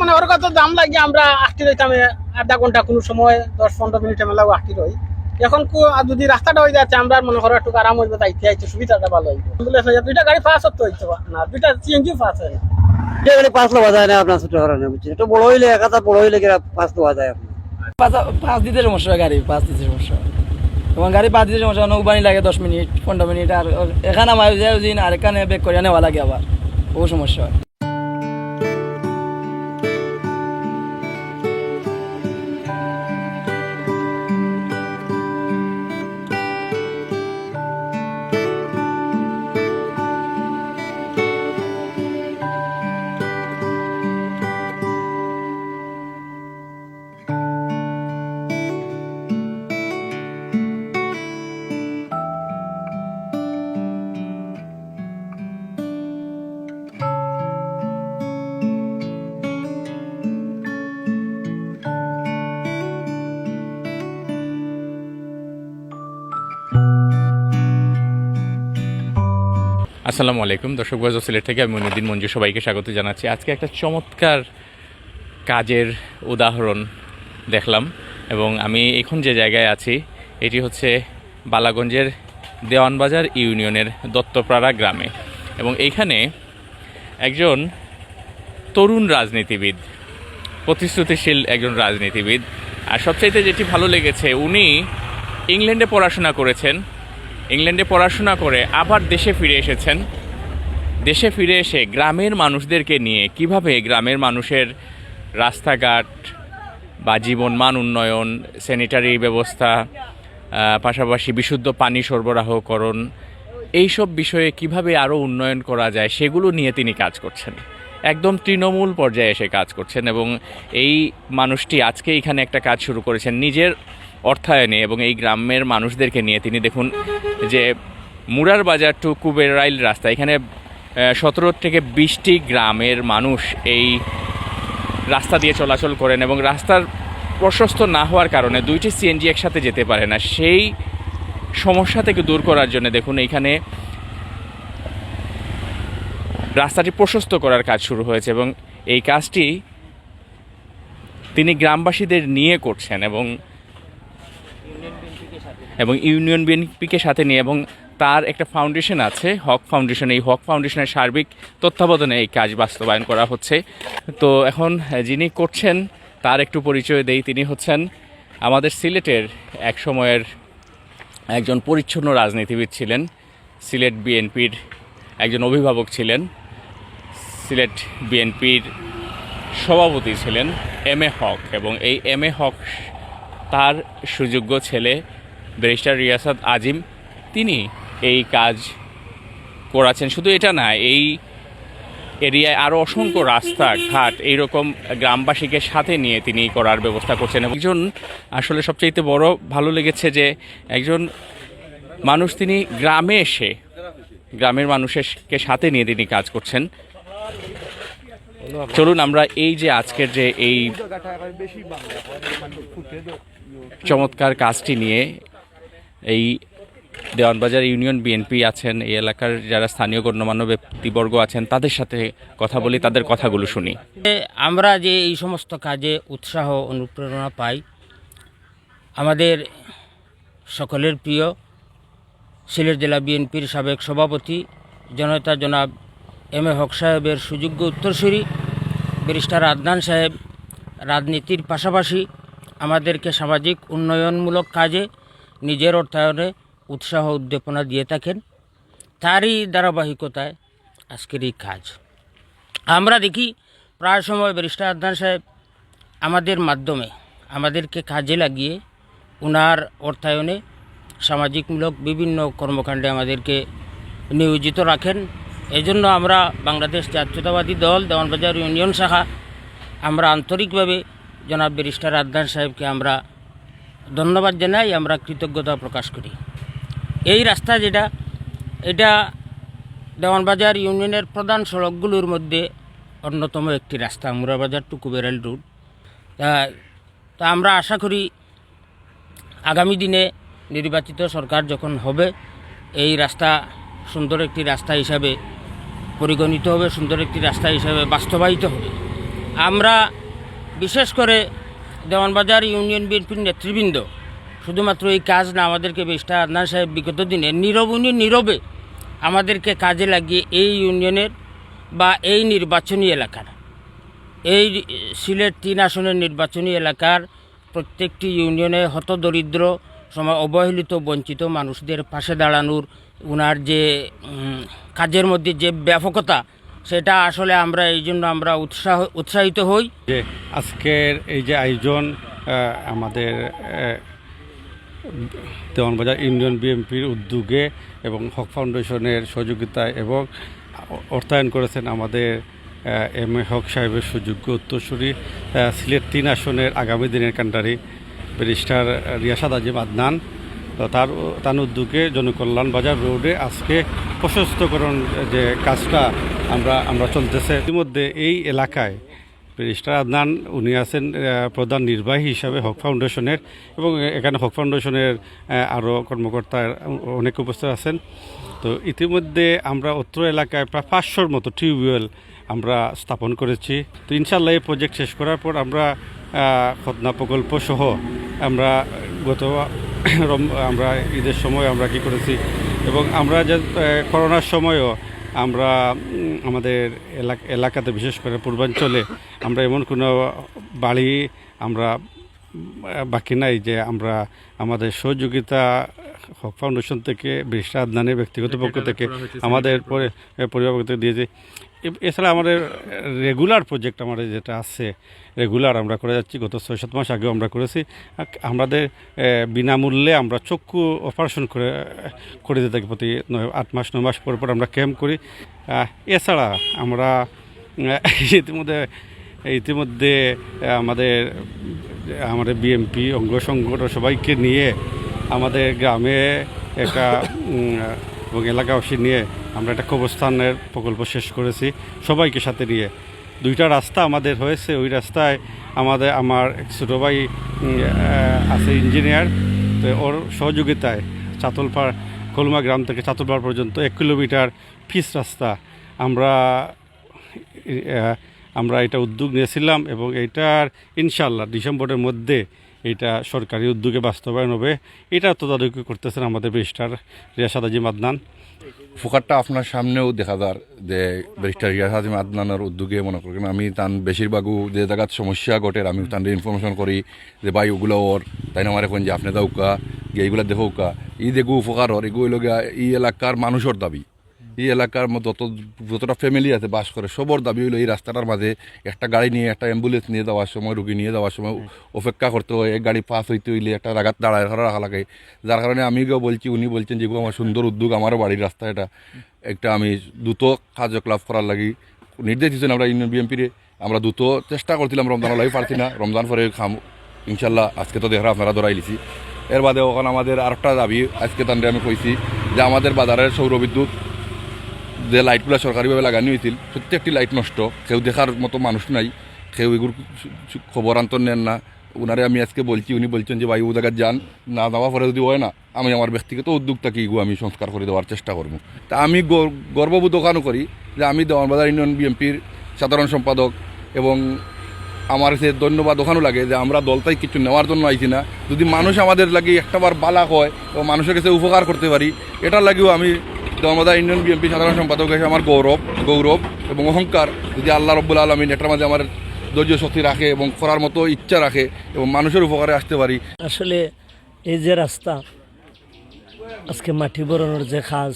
মানে ওর কত দাম লাগে আমরা আটটি রইতাম আধা ঘণ্টা কোনো সময় দশ পনেরো মিনিট আমি মেলা আটটি রই। এখন যদি রাস্তাটা হয়ে যাচ্ছে আমরা মনে করো একটু আরাম হইবে তাইতে আইতে সুবিধাটা ভালো হইবে। অ্যাম্বুলেন্স হয়ে দুইটা গাড়ি পাস হতে হইতে না দুইটা সিএনজি পাস হয় না লওয়া যায় না আপনার ছোট হারানো বুঝছেন? একটু বড় হইলে এক হাজার বড় হইলে কিনা পাঁচ লওয়া যায় আপনার? দিতে সমস্যা হয় গাড়ি পাঁচ দিতে সমস্যা গাড়ি পাঁচ দিতে সমস্যা নৌবানি লাগে দশ মিনিট পনেরো মিনিট আর এখানে আমার আর এখানে বেক করে নেওয়া লাগে আবার। ও সমস্যা হয়। আসসালামু আলাইকুম। দর্শক বাজ সিলেট থেকে আমি মনিউদ্দিন মঞ্জু সবাইকে স্বাগত জানাচ্ছি। আজকে একটা চমৎকার কাজের উদাহরণ দেখলাম এবং আমি এখন যে জায়গায় আছি, এটি হচ্ছে বালাগঞ্জের দেওয়ানবাজার ইউনিয়নের দত্তপাড়া গ্রামে। এবং এইখানে একজন তরুণ রাজনীতিবিদ, প্রতিশ্রুতিশীল একজন রাজনীতিবিদ। আর সবচাইতে যেটি ভালো লেগেছে, উনি ইংল্যান্ডে পড়াশোনা করেছেন। ইংল্যান্ডে পড়াশোনা করে আবার দেশে ফিরে এসেছেন। দেশে ফিরে এসে গ্রামের মানুষদেরকে নিয়ে কীভাবে গ্রামের মানুষের রাস্তাঘাট বা জীবন মান উন্নয়ন স্যানিটারি ব্যবস্থা পাশাপাশি বিশুদ্ধ পানি সরবরাহকরণ, এইসব বিষয়ে কীভাবে আরও উন্নয়ন করা যায় সেগুলো নিয়ে তিনি কাজ করছেন। একদম তৃণমূল পর্যায়ে এসে কাজ করছেন এবং এই মানুষটি আজকে এখানে একটা কাজ শুরু করেছেন। নিজের অর্থায়নে এবং এই গ্রামের মানুষদেরকে নিয়ে তিনি দেখুন যে মুরার বাজার টু কুবেরাইল রাস্তা, এখানে সতেরো থেকে বিশটি গ্রামের মানুষ এই রাস্তা দিয়ে চলাচল করেন এবং রাস্তার প্রশস্ত না হওয়ার কারণে দুইটি সিএনজি একসাথে যেতে পারে না। সেই সমস্যা থেকে দূর করার জন্য দেখুন এইখানে রাস্তাটি প্রশস্ত করার কাজ শুরু হয়েছে এবং এই কাজটি তিনি গ্রামবাসীদের নিয়ে করছেন এবং এবং ইউনিয়ন বিএনপিকে সাথে নিয়ে এবং তার একটা ফাউন্ডেশন আছে, হক ফাউন্ডেশন এই হক ফাউন্ডেশনের সার্বিক তত্ত্বাবধানে এই কাজ বাস্তবায়ন করা হচ্ছে। তো এখন যিনি করছেন, তার একটু পরিচয় দেই। তিনি হচ্ছেন আমাদের সিলেটের এক সময়ের একজন পরিচ্ছন্ন রাজনীতিবিদ ছিলেন। সিলেট বিএনপির একজন অভিভাবক ছিলেন। সিলেট বিএনপির সভাপতি ছিলেন এম এ হক এবং এই এম এ হক তার সুযোগ্য ছেলে ব্যারিস্টার রিয়াসাদ আজিম তিনি এই কাজ করাছেন শুধু এটা না এই এরিয়ায় আরও অসংখ্য রাস্তা ঘাট এইরকম গ্রামবাসীকে সাথে নিয়ে তিনি করার ব্যবস্থা করছেন। একজন আসলে সবচেয়ে বড় ভালো লেগেছে যে একজন মানুষ তিনি গ্রামে এসে গ্রামের মানুষকে সাথে নিয়ে তিনি কাজ করছেন। চলুন আমরা এই যে আজকের যে এই চমৎকার কাজটি নিয়ে এই দেওয়ানবাজার ইউনিয়ন বিএনপি আছেন, এই এলাকার যারা স্থানীয় গণ্যমান্য ব্যক্তিবর্গ আছেন, তাদের সাথে কথা বলি, তাদের কথাগুলো শুনি। আমরা যে এই সমস্ত কাজে উৎসাহ, অনুপ্রেরণা পাই, আমাদের সকলের প্রিয় সিলেট জেলা বিএনপির সাবেক সভাপতি জনতা জনাব এম এ হক সাহেবের সুযোগ্য উত্তরসূরি, ব্যারিস্টার আদনান সাহেব, রাজনীতির পাশাপাশি আমাদেরকে সামাজিক উন্নয়নমূলক কাজে নিজের অর্থায়নে উৎসাহ উদ্দীপনা দিয়ে থাকেন। তারই ধারাবাহিকতায় আজকের এই কাজ। আমরা দেখি প্রায় সময় ব্যারিস্টার আদনান সাহেব আমাদের মাধ্যমে আমাদেরকে কাজে লাগিয়ে উনার অর্থায়নে সামাজিকমূলক বিভিন্ন কর্মকাণ্ডে আমাদেরকে নিয়োজিত রাখেন। এজন্য আমরা বাংলাদেশ জাতীয়তাবাদী দল, দেওয়ানবাজার ইউনিয়ন শাখা, আমরা আন্তরিকভাবে জনাব ব্যারিস্টার আদনান সাহেবকে আমরা ধন্যবাদ জানাই, আমরা কৃতজ্ঞতা প্রকাশ করি। এই রাস্তা যেটা, এটা দেওয়ানবাজার ইউনিয়নের প্রধান সড়কগুলোর মধ্যে অন্যতম একটি রাস্তা, মুরাবাজার টু কুবেরাল তা তা আমরা আশা করি আগামী দিনে নির্বাচিত সরকার যখন হবে, এই রাস্তা সুন্দর একটি রাস্তা হিসাবে পরিগণিত হবে, সুন্দর একটি রাস্তা হিসাবে বাস্তবায়িত হবে। আমরা বিশেষ করে দেওয়ানবাজার ইউনিয়ন বিএনপির নেতৃবৃন্দ, শুধুমাত্র এই কাজ না, আমাদেরকে বেশটা আদনান সাহেব বিগত দিনে নীরব, উনি নীরবে আমাদেরকে কাজে লাগিয়ে এই ইউনিয়নের বা এই নির্বাচনী এলাকার, এই সিলেট তিন আসনের নির্বাচনী এলাকার প্রত্যেকটি ইউনিয়নে হতদরিদ্র সময় অবহেলিত, বঞ্চিত মানুষদের পাশে দাঁড়ানোর ওনার যে কাজের মধ্যে যে ব্যাপকতা সেটা আসলে আমরা এই জন্য আমরা উৎসাহ, উৎসাহিত হই। যে আজকের এই যে আয়োজন আমাদের দেওয়ানবাজার ইউনিয়ন বিএমপির উদ্যোগে এবং হক ফাউন্ডেশনের সহযোগিতায় এবং অর্থায়ন করেছেন আমাদের এম এ হক সাহেবের সুযোগ্য উত্তরসূরি সিলেট তিন আসনের আগামী দিনের কান্ডারি ব্যারিস্টার রিয়াসাদ আজিম আদনান। তার তার উদ্যোগে জনকল্যাণ বাজার রোডে আজকে প্রশস্তকরণ যে কাজটা আমরা আমরা চলতেছে। ইতিমধ্যে এই এলাকায় ব্যারিস্টার আদনান, উনি আছেন প্রধান নির্বাহী হিসাবে হক ফাউন্ডেশনের এবং এখানে হক ফাউন্ডেশনের আরও কর্মকর্তা অনেক উপস্থিত আছেন। তো ইতিমধ্যে আমরা অত্র এলাকায় প্রায় পাঁচশোর মতো টিউবওয়েল আমরা স্থাপন করেছি। তো ইনশাল্লাহ এই প্রজেক্ট শেষ করার পর আমরা খতনা প্রকল্প সহ আমরা গত আমরা ঈদের সময় আমরা কি করেছি? এবং আমরা যে করোনার সময়ও আমরা আমাদের এলাকা এলাকাতে বিশেষ করে পূর্বাঞ্চলে আমরা এমন কোনো বাড়ি আমরা বাকি নাই যে আমরা আমাদের সহযোগিতা হক ফাউন্ডেশন থেকে বৃষ্টা আদনানের ব্যক্তিগত পক্ষ থেকে আমাদের পরে পরিবার পক্ষ থেকে। দিয়েছে। এছাড়া আমাদের রেগুলার প্রজেক্ট আমাদের যেটা আছে রেগুলার আমরা করে যাচ্ছি, গত ছয় সাত মাস আগেও আমরা করেছি। আমাদের বিনামূল্যে আমরা চক্ষু অপারেশন করে করে দিতে থাকি প্রতি নয়, আট মাস, নয় মাস পর পর আমরা ক্যাম্প করি। এছাড়া আমরা ইতিমধ্যে ইতিমধ্যে আমাদের আমাদের বিএমপি অঙ্গ সংগঠন সবাইকে নিয়ে আমাদের গ্রামে একটা এবং এলাকাবাসী নিয়ে আমরা একটা কবরস্থানের প্রকল্প শেষ করেছি। সবাইকে সাথে নিয়ে। দুইটা রাস্তা আমাদের হয়েছে। ওই রাস্তায় আমাদের, আমার ছোটো ভাই আছে ইঞ্জিনিয়ার। তো ওর সহযোগিতায় চাতলপাড়, কলমা গ্রাম থেকে চাতলপাড় পর্যন্ত এক কিলোমিটার ফিস রাস্তা আমরা আমরা এটা উদ্যোগ নিয়েছিলাম এবং এইটার ইনশাল্লাহ ডিসেম্বরের মধ্যে এটা সরকারি উদ্যোগে বাস্তবায়ন হবে। এটা তদারকি করতেছেন আমাদের ব্যারিস্টার রিয়াসাদ আজিম আদনান ফুকারটা আপনার সামনেও দেখা যার যে ব্যারিস্টার রিয়াজ হাজিম আদনানের উদ্যোগে মনে করেন, আমি তান বেশিরভাগও যে জায়গাত সমস্যা ঘটে, আমি তান ইনফরমেশন করি যে ভাই ওগুলো ওর, তাই না আমার এখন যে আপনি দাউকা এইগুলা দেখৌকা, ই দেখু উপকার হর এগুলো এই এলাকার মানুষের দাবি। এই এলাকার যত যতটা ফ্যামিলি আছে বাস করে সবর দাবি হইল এই রাস্তাটার মাঝে একটা গাড়ি নিয়ে একটা অ্যাম্বুলেন্স নিয়ে যাওয়ার সময় রুগী নিয়ে যাওয়ার সময় অপেক্ষা করতে হয় এক গাড়ি পাস হইতে হইলে একটা জায়গাত দাঁড়ায় রাখা লাগে। যার কারণে আমি গিয়ে বলছি উনি বলছেন যেগুলো আমার সুন্দর উদ্যোগ আমারও বাড়ির রাস্তা এটা। একটা আমি দ্রুত কার্যকলাপ করার লাগি। নির্দেশ দিচ্ছেন আমরা ইউনিয়ন বিএমপিরে আমরা দ্রুত চেষ্টা করছিলাম রমজান লাগি পারছি না। রমজান পরে খাম ইনশাল্লাহ আজকে তো দেখা আপনারা ধরাই লিছি। এর বাদে ওখানে আমাদের আরেকটা দাবি আজকে তান্ডে আমি কইছি যে আমাদের বাজারের সৌরবিদ্যুৎ যে লাইটগুলো সরকারিভাবে লাগানো হয়েছিল প্রত্যেকটি লাইট নষ্ট। কেউ দেখার মতো মানুষ নাই, কেউ এগুলো খবর আন্তর নেন না। ওনারে আমি আজকে বলছি, উনি বলছেন যে বায়ু ও জায়গায় যান, না যাওয়া পরে যদি হয় না, আমি আমার ব্যক্তিগত উদ্যোগটাকে এগুলো আমি সংস্কার করে দেওয়ার চেষ্টা করব। তা আমি গর- গর্ববোধ ওখানে করি যে, আমি দেওয়ানবাজার ইউনিয়ন বিএনপির সাধারণ সম্পাদক এবং আমার সে ধন্যবাদ, ওখানেও লাগে যে আমরা দলটাই কিছু নেওয়ার জন্য আইছি না। যদি মানুষ আমাদের লাগে একটাবার বালা হয় এবং মানুষের কাছে উপকার করতে পারি। এটার লাগেও আমি দমদা ইউনিয়ন বিএনপি সাধারণ সম্পাদক হিসেবে আমার গৌরব গৌরব এবং অহংকার যদি আল্লাহ রব্বুল আলমিন এটার মাঝে আমার ধৈর্য শক্তি রাখে এবং করার মতো ইচ্ছা রাখে এবং মানুষের উপকারে আসতে পারি। আসলে এই যে রাস্তা, আজকে মাটি বরণের যে খাজ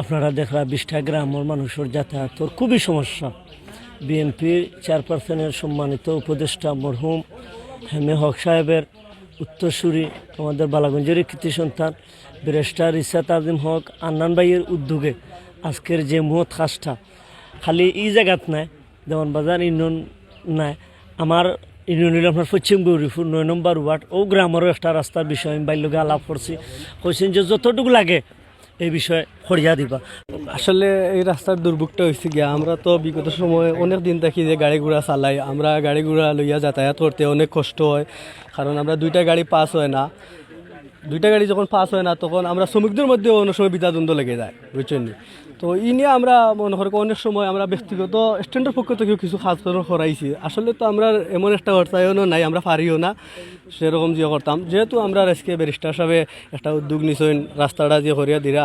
আপনারা দেখরা বিশটা গ্রামের মানুষের যাতায়াতর খুবই সমস্যা। বিএনপির চেয়ারপারসনের সম্মানিত উপদেষ্টা মরহুম হেমে হক সাহেবের উত্তরসূরি আমাদের বালাগঞ্জের কৃতি সন্তান ব্যারিস্টার ইসাত আজিম হক আন্নান ভাইয়ের উদ্যোগে আজকের যে মহৎ কাজটা, খালি এই জায়গাত নাই যেমন বাজার ইউনিয়ন নাই, আমার ইউনিয়ন হইল আপনার পশ্চিম গৌরীপুর, নয় নম্বর ওয়ার্ড ও গ্রামেরও একটা রাস্তার বিষয়ে আমি বাইর আলাপ করছি। কইছেন যে যতটুকু লাগে এই বিষয়ে ফরিয়া দিবা। আসলে এই রাস্তার দুর্ভোগটা হয়েছে গিয়া, আমরা তো বিগত সময় অনেক দিন থাকি যে গাড়ি ঘোড়া চালাই, আমরা গাড়ি ঘোড়া লইয়া যাতায়াত করতে অনেক কষ্ট হয়, কারণ আমরা দুইটা গাড়ি পাস হয় না। দুইটা গাড়ি যখন পাস হয় না, তখন আমরা শ্রমিকদের মধ্যে অনেক সময় বিদ্যাদ্বন্দ্ব লেগে যায়, বুঝছেন তো ই নিয়ে আমরা মনে করি অনেক সময় আমরা ব্যক্তিগত স্ট্যান্ডের পক্ষ থেকেও কিছু কাজ করে করাইছি। আসলে তো আমরা এমন একটা অর্থায়নও নাই, আমরা পারিও না, সেরকম যে করতাম। যেহেতু আমরা আজকে ব্যারিস্টার সাহেবে একটা উদ্যোগ নিছেন, রাস্তাটা যে করিয়া দিরা,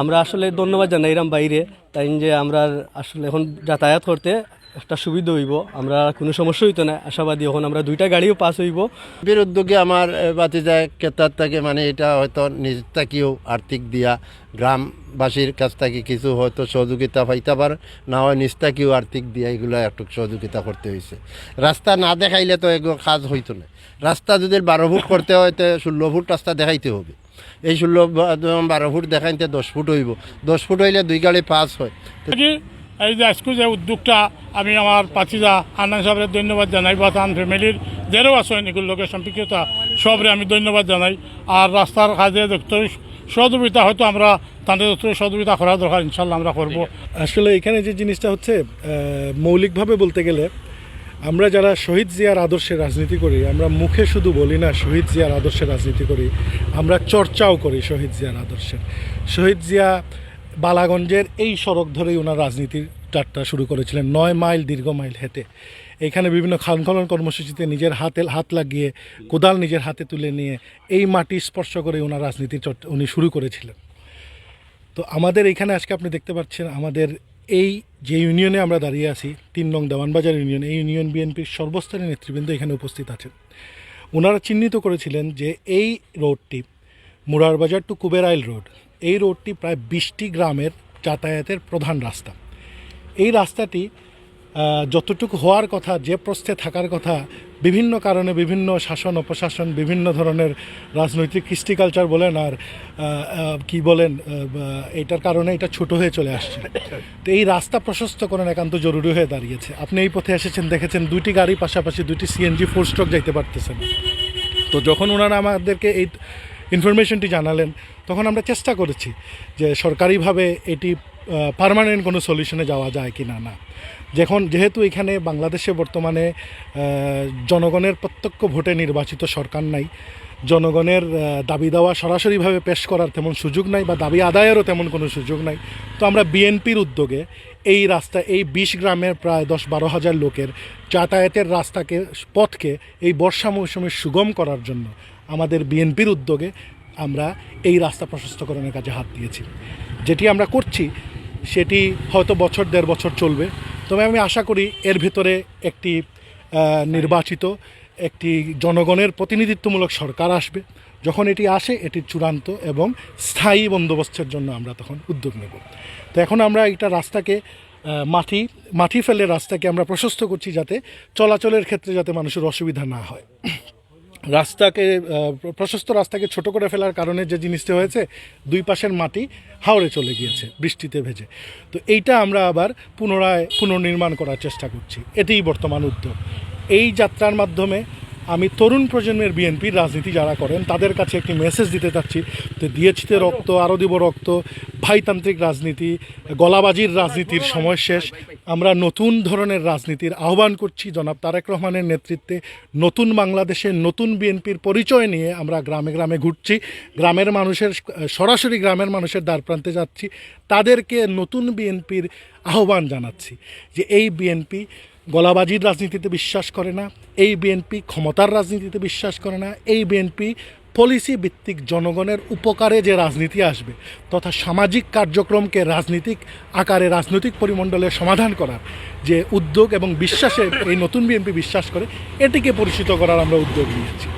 আমরা আসলে ধন্যবাদ জানাইলাম বাইরে, তাই যে আমরা আসলে এখন যাতায়াত করতে একটা সুবিধা হইব। আমরা কোনো সমস্যা হইতো না আশাবাদী এখন আমরা দুইটা গাড়িও পাস হইব। বির উদ্যোগে আমার বাতি যায় ক্রেতার থেকে মানে এটা হয়তো নিজ থেকেও আর্থিক দিয়া গ্রামবাসীর কাছ থেকে কিছু হয়তো সহযোগিতা পাইতে পারে না হয় নিজ থেকেও আর্থিক দিয়া এগুলো একটু সহযোগিতা করতে হয়েছে রাস্তা না দেখাইলে তো এগুলো কাজ হইতো না। রাস্তা যদি বারো ফুট করতে হয় তো ষোলো ফুট রাস্তা দেখাইতে হবে। এই ষোলো বারো ফুট দেখাইতে দশ ফুট হইব। দশ ফুট হইলে দুই গাড়ি পাস হয়। এই যে আজকে যে উদ্যোগটা আমি আমার পাচিদা আন্নান সাহেবের ধন্যবাদ জানাই বা তান ফ্যামিলির যারাও আছেন এগুলো লোকের সম্পৃক্ততা, সবরে আমি ধন্যবাদ জানাই। আর রাস্তার কাজে ডক্টর সহযোগিতা হয়তো আমরা, তাদের সহযোগিতা করা দরকার, ইনশাল্লাহ আমরা করব। আসলে এখানে যে জিনিসটা হচ্ছে মৌলিকভাবে বলতে গেলে, আমরা যারা শহীদ জিয়ার আদর্শে রাজনীতি করি, আমরা মুখে শুধু বলি না, শহীদ জিয়ার আদর্শে রাজনীতি করি, আমরা চর্চাও করি শহীদ জিয়ার আদর্শের শহীদ জিয়া বালাগঞ্জের এই সড়ক ধরেই ওনার রাজনীতির যাত্রা শুরু করেছিলেন, নয় মাইল, দীর্ঘ মাইল হেঁটে। এখানে বিভিন্ন খানখনন কর্মসূচিতে নিজের হাতে হাত লাগিয়ে, কোদাল নিজের হাতে তুলে নিয়ে এই মাটি স্পর্শ করে ওনার রাজনীতির চর্চা উনি শুরু করেছিলেন। তো আমাদের এখানে আজকে আপনি দেখতে পাচ্ছেন, আমাদের এই যে ইউনিয়নে আমরা দাঁড়িয়ে আছি, তিন নং দেওয়ানবাজার ইউনিয়ন, এই ইউনিয়ন বিএনপির সর্বস্তরের নেতৃবৃন্দ এখানে উপস্থিত আছেন। ওনারা চিহ্নিত করেছিলেন যে এই রোডটি মুরারবাজার টু কুবেরাইল রোড এই রোডটি প্রায় বিশটি গ্রামের যাতায়াতের প্রধান রাস্তা। এই রাস্তাটি যতটুকু হওয়ার কথা, যে প্রস্থে থাকার কথা, বিভিন্ন কারণে বিভিন্ন শাসন, অপশাসন, বিভিন্ন ধরনের রাজনৈতিক কৃষ্টি কালচার বলেন আর কি বলেন এটার কারণে এটা ছোট হয়ে চলে আসছে। তো এই রাস্তা প্রশস্তকরণ একান্ত জরুরি হয়ে দাঁড়িয়েছে। আপনি এই পথে এসেছেন, দেখেছেন, দুইটি গাড়ি পাশাপাশি দুইটি সিএনজি ফোর স্ট্রোক যাইতে পারতেছেন। তো যখন ওনারা আমাদেরকে এই ইনফরমেশনটি জানালেন, তখন আমরা চেষ্টা করেছি যে সরকারিভাবে এটি পার্মানেন্ট কোনো সলিউশনে যাওয়া যায় কি না। না যখন যেহেতু এখানে বাংলাদেশে বর্তমানে জনগণের প্রত্যক্ষ ভোটে নির্বাচিত সরকার নাই, জনগণের দাবি দেওয়া সরাসরিভাবে পেশ করার তেমন সুযোগ নাই বা দাবি আদায়েরও তেমন কোনো সুযোগ নাই। তো আমরা বিএনপির উদ্যোগে এই রাস্তা, এই বিশ গ্রামের প্রায় দশ বারো হাজার লোকের যাতায়াতের রাস্তাকে, পথকে এই বর্ষা মৌসুমে সুগম করার জন্য আমাদের বিএনপির উদ্যোগে আমরা এই রাস্তা প্রশস্তকরণের কাজে হাত দিয়েছি। যেটি আমরা করছি, সেটি হয়তো বছর, দেড় বছর চলবে। তবে আমি আশা করি এর ভেতরে একটি নির্বাচিত, একটি জনগণের প্রতিনিধিত্বমূলক সরকার আসবে। যখন এটি আসে, এটি চূড়ান্ত এবং স্থায়ী বন্দোবস্তের জন্য আমরা তখন উদ্যোগ নেব। তো এখন আমরা এটা রাস্তাকে মাটি মাটি ফেলে রাস্তাকে আমরা প্রশস্ত করছি যাতে চলাচলের ক্ষেত্রে যাতে মানুষের অসুবিধা না হয়। রাস্তাকে প্রশস্ত রাস্তাকে ছোট করে ফেলার কারণে যে জিনিসটা হয়েছে, দুই পাশের মাটি হাওড়ে চলে গিয়েছে, বৃষ্টিতে ভেজে। তো এইটা আমরা আবার পুনরায় পুনর্নির্মাণ করার চেষ্টা করছি। এটিই বর্তমান উদ্যোগ। এই যাত্রার মাধ্যমে আমি তরুণ প্রজন্মের বিএনপির রাজনীতি যারা করেন, তাদের কাছে একটি মেসেজ দিতে চাচ্ছি তো দিয়েছিতে রক্ত আরও দিব রক্ত, ভাইতান্ত্রিক রাজনীতি, গলাবাজির রাজনীতির সময় শেষ। আমরা নতুন ধরনের রাজনীতির আহ্বান করছি। জনাব তারেক রহমানের নেতৃত্বে নতুন বাংলাদেশের নতুন বিএনপির পরিচয় নিয়ে আমরা গ্রামে গ্রামে ঘুরছি। গ্রামের মানুষের, সরাসরি গ্রামের মানুষের দ্বার প্রান্তে যাচ্ছি। তাদেরকে নতুন বিএনপির আহ্বান জানাচ্ছি যে এই বিএনপি গলাবাজির রাজনীতিতে বিশ্বাস করে না, এই বিএনপি ক্ষমতার রাজনীতিতে বিশ্বাস করে না, এই বিএনপি পলিসি ভিত্তিক জনগণের উপকারে যে রাজনীতি আসবে তথা সামাজিক কার্যক্রমকে রাজনীতিক আকারে রাজনৈতিক পরিমণ্ডলে সমাধান করার যে উদ্যোগ এবং বিশ্বাসে এই নতুন বিএনপি বিশ্বাস করে, এটিকে পরিচিত করার আমরা উদ্যোগ নিয়েছি।